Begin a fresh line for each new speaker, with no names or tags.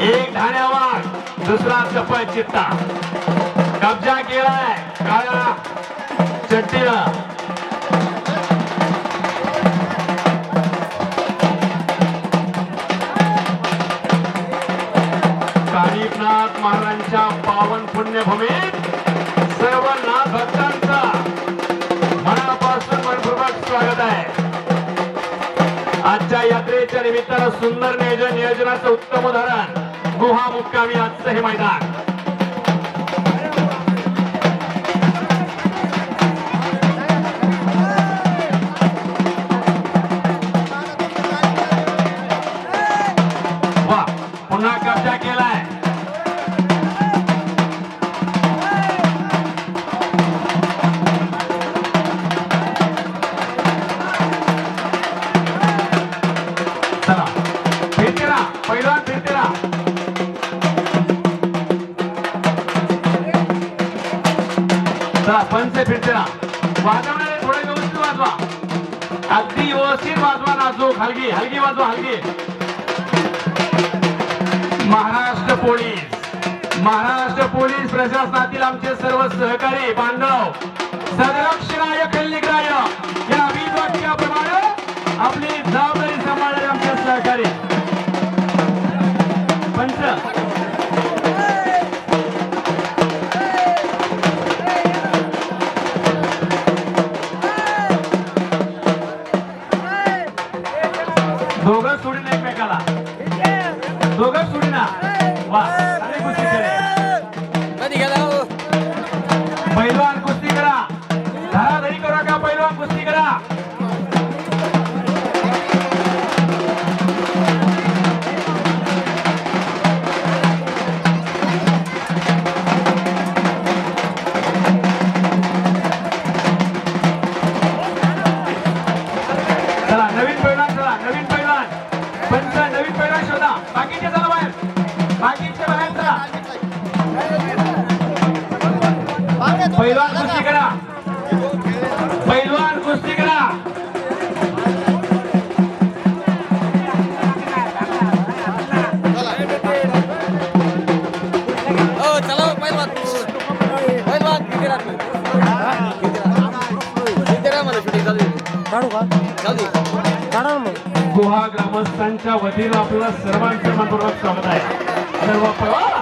एक धाण्यावाड दुसरा चपळ चित्ता. कब्जा केलाय काळा चट्टीला काळीनाथ महाराजांच्या पावन पुण्यभूमीत सर्व नाथ भक्तांचा आजच्या निमित्तानं सुंदर नियोजन नियोजनाचं उत्तम उदाहरण गुहा मुक्कामी आजचं हे मैदान. वा पुन्हा कब्जा केलाय. पंच फिरते ना वाजवणारे थोडे व्यवस्थित वाजवा. अगदी व्यवस्थित वाजवा नाजूक हलगी हलगी वाजवा हलगी. महाराष्ट्र पोलीस. महाराष्ट्र पोलीस प्रशासनातील आमचे सर्व सहकारी बांधव संरक्षणाय खल्लिग्राय या अभिवाक्याप्रमाणे आपली जाब एकमेकाला दोघं सोडीना वा अरे कुस्ती
हो?
पैलवान कुस्ती करा धराधरी करू नका पैलवान कुस्ती करा चला नवीन पैलवान चला नवीन पैलवान. पंच नवीन पैलवान शोधा. बाकीचे चला बाहेर. बाकीचे बाहेर चला. पैलवान कुस्ती करा. पैलवान कुस्ती करा.
हो
काढू का
गुहा ग्रामस्थांच्या वतीनं आपलं सर्वांचं मनपूर्वक स्वागत आहे. सर्व पैलवान